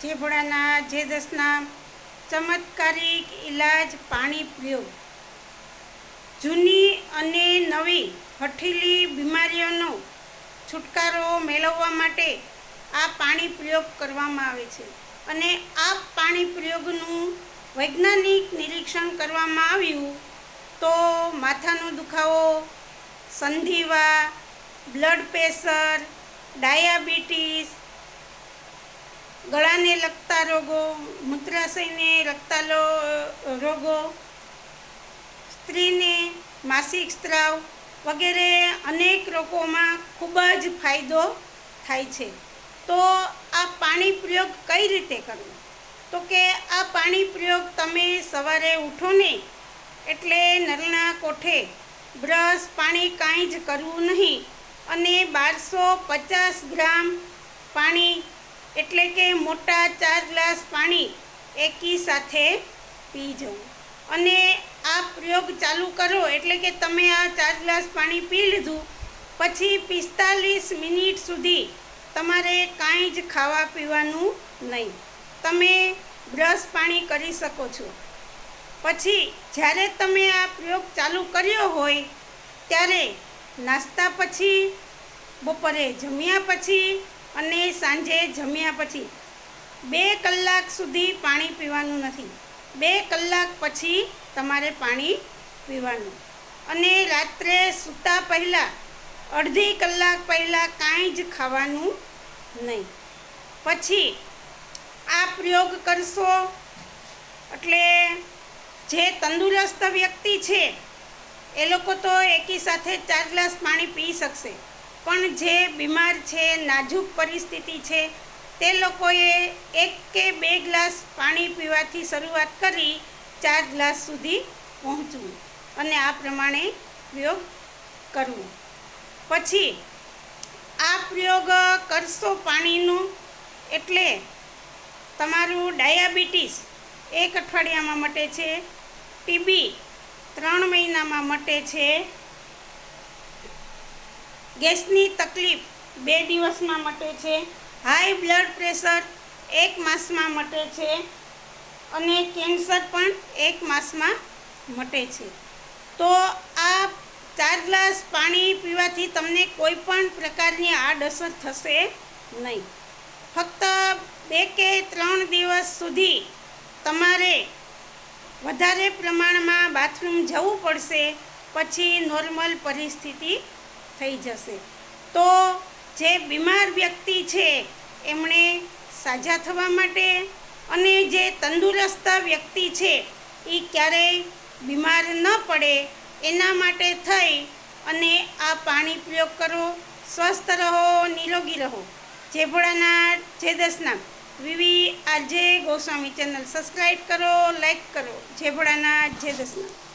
જે જેદસના ચમત્કારિક ઇલાજ પાણી પ્રયોગ જૂની અને નવી હઠીલી બીમારીઓનો છુટકારો મેળવવા માટે આ પાણી પ્રયોગ કરવામાં આવે છે અને આ પાણી પ્રયોગનું વૈજ્ઞાનિક નિરીક્ષણ કરવામાં આવ્યું તો માથાનો દુખાવો, સંધિવા, બ્લડ પ્રેશર, ડાયાબિટીસ ગળાને લગતા રોગો, મૂત્રાશયને લગતા રોગો, સ્ત્રીને માસિક સ્ત્રાવ વગેરે અનેક રોગોમાં ખૂબ જ ફાયદો થાય છે. તો આ પાણી પ્રયોગ કઈ રીતે કરવો? તો કે આ પાણી પ્રયોગ તમે સવારે ઉઠો ને એટલે નળના કોઠે બ્રશ પાણી કાંઈ જ કરવું નહીં અને બારસો પચાસ ગ્રામ પાણી એટલે કે મોટા ચાર ગ્લાસ પાણી એકી સાથે પી જવું. અને આ પ્રયોગ ચાલુ કરો એટલે કે તમે આ ચાર ગ્લાસ પાણી પી લીધું, પછી પિસ્તાલીસ મિનિટ સુધી તમારે કાંઈ જ ખાવા પીવાનું નહીં. તમે બ્રશ પાણી કરી શકો છો. પછી જ્યારે તમે આ પ્રયોગ ચાલુ કર્યો હોય, ત્યારે નાસ્તા પછી, બપોરે જમ્યા પછી અને સાંજે જમ્યા પછી બે કલાક સુધી પાણી પીવાનું નથી. બે કલાક પછી તમારે પાણી પીવાનું. અને રાત્રે સૂતા પહેલાં, અડધી કલાક પહેલાં કાંઈ જ ખાવાનું નહીં. પછી આ પ્રયોગ કરશો એટલે જે તંદુરસ્ત વ્યક્તિ છે, એ લોકો તો એકી સાથે ચાર ગ્લાસ પાણી પી શકશે. પણ જે બીમાર છે, નાજુક પરિસ્થિતિ છે, તે લોકોએ એક કે બે ગ્લાસ પાણી પીવાથી શરૂઆત કરી ચાર ગ્લાસ સુધી પહોંચવું અને આ પ્રમાણે પ્રયોગ કરવો. પછી આ પ્રયોગ કરશો પાણીનો એટલે તમારું ડાયાબિટીસ એક અઠવાડિયામાં મટે છે, ટીબી ત્રણ મહિનામાં મટે છે ગેસની તકલીફ બે દિવસમાં મટે છે. હાઈ બ્લડ પ્રેશર એક માસમાં મટે છે અને કેન્સર પણ એક માસમાં મટે છે. તો આ ચાર ગ્લાસ પાણી પીવાથી તમને કોઈ પણ પ્રકારની આડઅસર થશે નહીં. ફક્ત બે કે ત્રણ દિવસ સુધી તમારે વધારે પ્રમાણમાં બાથરૂમ જવું પડશે, પછી નોર્મલ પરિસ્થિતિ થઈ જશે. તો જે બીમાર વ્યક્તિ છે, એમણે સાજા થવા માટે અને જે તંદુરસ્ત વ્યક્તિ છે, એ ક્યારેય બીમાર ન પડે, એના માટે થઈ અને આ પાણી પ્રયોગ કરો, સ્વસ્થ રહો, નિરોગી રહો. જેભોળાના જે દસના વિવી આજે ગોસ્વામી ચેનલ. સબસ્ક્રાઈબ કરો લાઈક કરો. જેભોળાના જે દસના